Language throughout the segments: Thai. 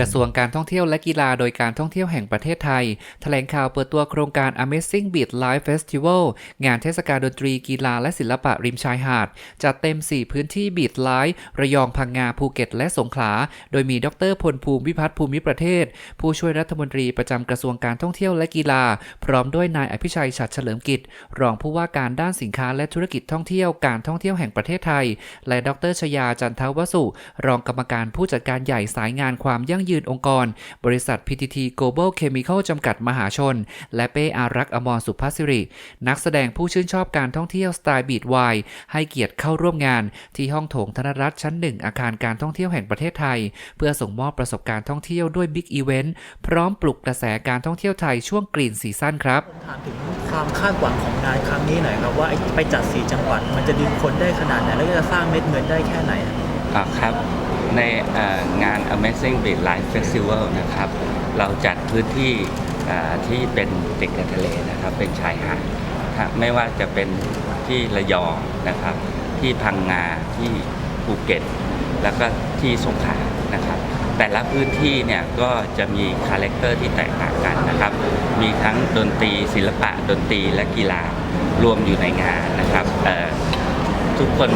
กระทรวงการท่องเที่ยวและกีฬาโดยการท่องเที่ยวแห่งประเทศไทย แถลงข่าวเปิดตัวโครงการ Amazing Beat Live Festival งานเทศกาลดนตรีกีฬาและศิลปะริมชายหาด จัดเต็ม 4 พื้นที่ Beat Live ระยองพังงาภูเก็ต และสงขลา โดยมีดรพลภูมิวิพัฒน์ภูมิประเทศ ผู้ช่วยรัฐมนตรีประจำกระทรวงการท่องเที่ยวและกีฬา พร้อมด้วยนายอภิชัยฉัตรเฉลิมกิจ รองผู้ว่าการด้านสินค้าและธุรกิจท่องเที่ยวการท่องเที่ยวแห่งประเทศไทย และดรชยาจันทวสุ รองกรรมการผู้จัดการใหญ่สายงานความยั่งยืนองค์กร บริษัท PTT Global Chemical จำกัดมหาชน และเป้อารักษ์อมรสุภาสิริ นักแสดงผู้ชื่นชอบการท่องเที่ยวสไตล์บีดไวน์ให้เกียรติเข้าร่วมงาน ที่ห้องโถงธนรัฐชั้นหนึ่งอาคารการท่องเที่ยวแห่งประเทศไทย เพื่อส่งมอบประสบการณ์ท่องเที่ยวด้วยบิ๊กอีเวนต์พร้อมปลุกกระแสการท่องเที่ยวไทยช่วงกรีนซีซั่นครับถามถึงความคาดหวังของงานครั้งนี้หน่อยครับว่าไอ้ไปจัดสีจังหวัดมันจะดึงคนได้ขนาดไหนแล้วก็จะสร้างเม็ดเงินได้แค่ไหนอ่าครับ ในงาน Amazing Beat Life Festival นะครับ เราจัดพื้นที่ที่เป็นติดกับทะเลนะครับ เป็นชายหาดไม่ว่าจะเป็นที่ระยองนะครับ ที่พังงาที่ภูเก็ต แล้วก็ที่สงขลานะครับ แต่ละพื้นที่เนี่ยก็จะมีคาแรคเตอร์ที่แตกต่างกันนะครับ มีทั้งดนตรีศิลปะดนตรีและกีฬารวมอยู่ในงานนะครับ ทุกคน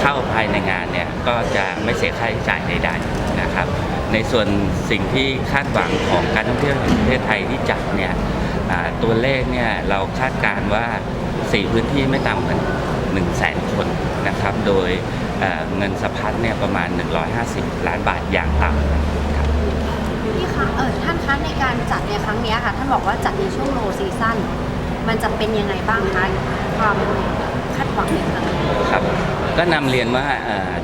เข้าภายในงานเนี่ยก็จะไม่เสียค่าใช้จ่ายใดๆนะครับ ในส่วนสิ่งที่คาดหวังของการท่องเที่ยวแห่งประเทศไทยที่จัดเนี่ยตัวเลขเนี่ยเราคาดการณ์ว่า 4 พื้นที่ไม่ต่ำกว่า1แสนคนนะครับ โดยเงินสะพัดเนี่ยประมาณ 150 ล้านบาทอย่างต่ำครับพี่คะเออท่านคะในการจัดในครั้งนี้ค่ะท่านบอกว่าจัดในช่วงโลซีซั่นมันจะเป็นยังไงบ้างคะความ คาดหวังในครั้งนี้ครับก็นำเรียนว่า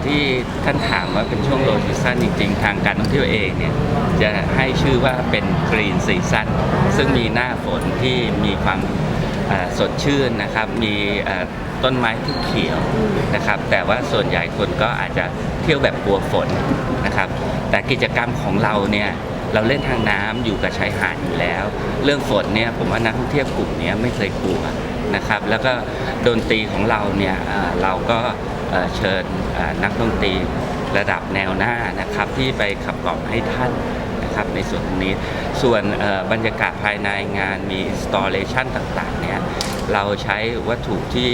ที่ท่านถามว่าเป็นช่วงโลซีซั่นจริง ๆ ทางการท่องเที่ยวเองเนี่ยจะให้ชื่อว่าเป็นกรีนซีซั่นซึ่งมีหน้าฝนที่มีความสดชื่นนะครับ มีต้นไม้ที่เขียวนะครับ แต่ว่าส่วนใหญ่คนก็อาจจะเที่ยวแบบกลัวฝนนะครับ แต่กิจกรรมของเราเนี่ยเราเล่นทางน้ำอยู่กับชายหาดอยู่แล้ว เรื่องฝนเนี่ยผมว่านักท่องเที่ยวกลุ่มนี้ไม่เคยกลัวนะครับ แล้วก็ ดนตรีของเราเนี่ยเราก็เชิญนักดนตรีระดับแนวหน้านะครับที่ไปขับกล่อมให้ท่านนะครับในส่วนตรงนี้ ส่วนบรรยากาศภายในงานมีอินสตอเลชันต่างๆเนี่ย เราใช้วัตถุที่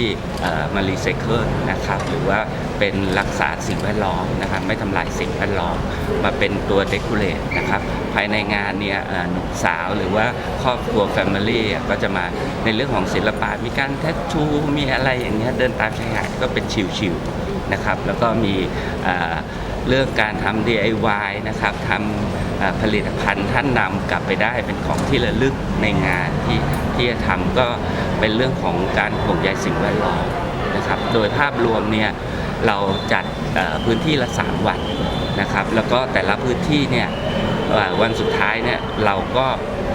มารีไซเคิลนะครับหรือว่าเป็นรักษาสิ่งแวดล้อมนะครับไม่ทำลายสิ่งแวดล้อมมาเป็นตัวเด o r a t e นะครับภายในงานเนี่ยหนุ่มสาวหรือว่าครอบครัวแฟมิลี่ก็จะมาในเรื่องของศิลปะมีการแทททูมีอะไรอย่างเงี้ยเดินตามชายหาดก็เป็นชิวๆนะครับแล้วก็มี เรื่องการทำ DIY นะครับทำผลิตภัณฑ์ท่านนำกลับไปได้เป็นของที่ระลึกในงานที่ที่จะทำก็เป็นเรื่องของการห่วงใยสิ่งแวดล้อมนะครับ โดยภาพรวมเนี่ยเราจัดพื้นที่ละ3วันนะครับ แล้วก็แต่ละพื้นที่เนี่ยวันสุดท้ายเนี่ยเราก็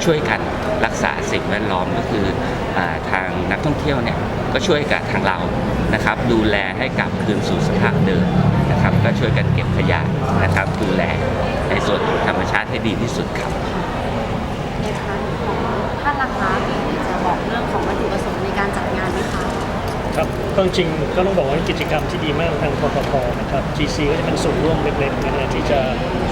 ช่วยกันรักษาสิ่งแวดล้อมก็คืออทางนักท่องเที่ยวเนี่ยก็ช่วยกับทางเรานะครับ ดูแลให้กลับคืนสู่สภาพเดิม ก็ช่วยกันเก็บขยะนะครับดูแลในส่วนของธรรมชาติให้ดีที่สุดครับในพาร์ทของท่านราคาจะบอกเรื่องของวัตถุประสงค์ในการจัดงานไหมคะ ครับก็จริงๆก็ต้องบอกว่าเป็นกิจกรรมที่ดีมากทางพพพนะครับ GC ก็จะเป็นส่วนร่วมเล็กๆนะฮะที่จะ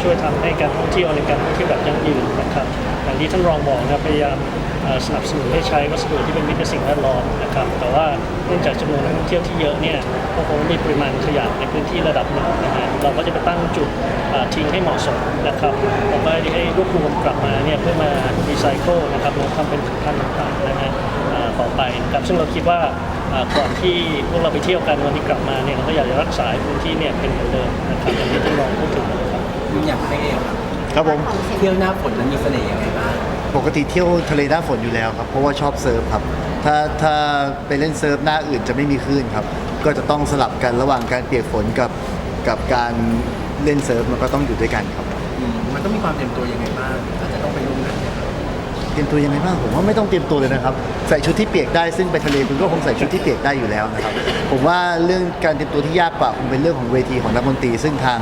ช่วยทำให้การท่องเที่ยวในการท่องเที่ยวแบบยั่งยืนนะครับอย่างที่ท่านรองบอกนะครับพยายามเอ่อ สนับสนุนให้ใช้วัสดุที่เป็นมิตรกับสิ่งแวดล้อมนะครับ แต่ว่าเนื่องจากจำนวนนักท่องเที่ยวที่เยอะเนี่ยก็คงมีปริมาณขยะในพื้นที่ระดับหนึ่งนะฮะเราก็จะไปตั้งจุดเอ่อทิ้งให้เหมาะสมนะครับแล้วก็ให้รวบรวมกลับมาเนี่ยเพื่อมารีไซเคิลนะครับแล้วทำเป็นผลิตภัณฑ์ต่างๆนะฮะเอ่อต่อไปนะครับซึ่งเราคิดว่าอ่าก่อนที่พวกเราไปเที่ยวกันวันที่กลับมาเนี่ยเราก็อยากจะรักษาพื้นที่เนี่ยเป็นเหมือนเดิมนะครับอย่างที่ท่านรองพูดถึงนะครับอย่างเป้ครับครับผมของเสียงเที่ยวหน้าฝนนั้นมีเสน่ห์ยังไงบ้าง ปกติเที่ยวทะเลหน้าฝนอยู่แล้วครับ เพราะว่าชอบเซิร์ฟครับ ถ้าถ้าไปเล่นเซิร์ฟหน้าอื่นจะไม่มีคลื่นครับ ก็จะต้องสลับกันระหว่างการเปียกฝนกับกับการเล่นเซิร์ฟมันก็ต้องอยู่ด้วยกันครับ อืมมันต้องมีความเตรียมตัวยังไงบ้างถ้าจะต้องไปร่วมงานเนี่ยครับเตรียมตัวยังไงบ้างผมว่าไม่ต้องเตรียมตัวเลยนะครับ ใส่ชุดที่เปียกได้ซึ่งไปทะเลคุณก็คงใส่ชุดที่เปียกได้อยู่แล้วนะครับผมว่าเรื่องการเตรียมตัวที่ยากกว่าคงเป็นเรื่องของเวทีของนักดนตรี ซึ่งทาง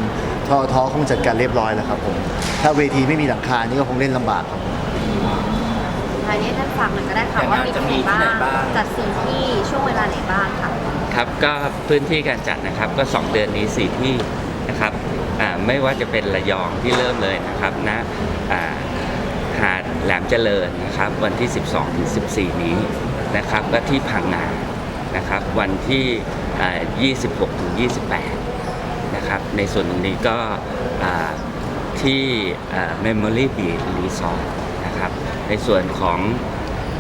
ทอทอคงจัดการเรียบร้อยแล้วครับผมถ้าเวทีไม่มีหลังคานี่ก็คงเล่นลำบากครับ ท้ายนี้ท่านฝากหน่อยก็ได้ค่ะว่ามีที่ไหนบ้างจัดสี่ที่ช่วงเวลาไหนบ้างค่ะครับก็พื้นที่การจัดนะครับก็ 2 เดือนนี้ 4 ที่นะครับอ่าไม่ว่าจะเป็นระยองที่เริ่มเลยนะครับนะอ่าหาดแหลมเจริญนะครับวันที่ 12ถึง14 นี้นะครับก็ที่พังงานะครับวันที่อ่า26ถึง28 นะครับในส่วนตรงนี้ก็อ่าที่อ่า Memory Beach Resort นะครับ ในส่วนของ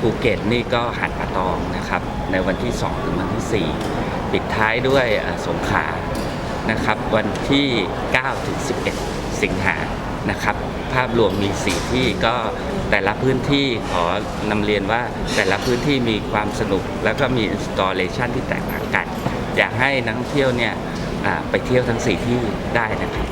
ภูเก็ตนี่ก็หาดป่าตองนะครับ ในวันที่ 2 ถึงวันที่ 4 ปิดท้ายด้วยสงขลานะครับ วันที่ 9 ถึง 11 สิงหานะครับ ภาพรวมมี 4 ที่ก็แต่ละพื้นที่ขอนำเรียนว่าแต่ละพื้นที่มีความสนุก แล้วก็มี installation ที่แตกต่างกัน อยากให้นักท่องเที่ยวเนี่ยไปเที่ยวทั้ง 4 ที่ได้นะครับ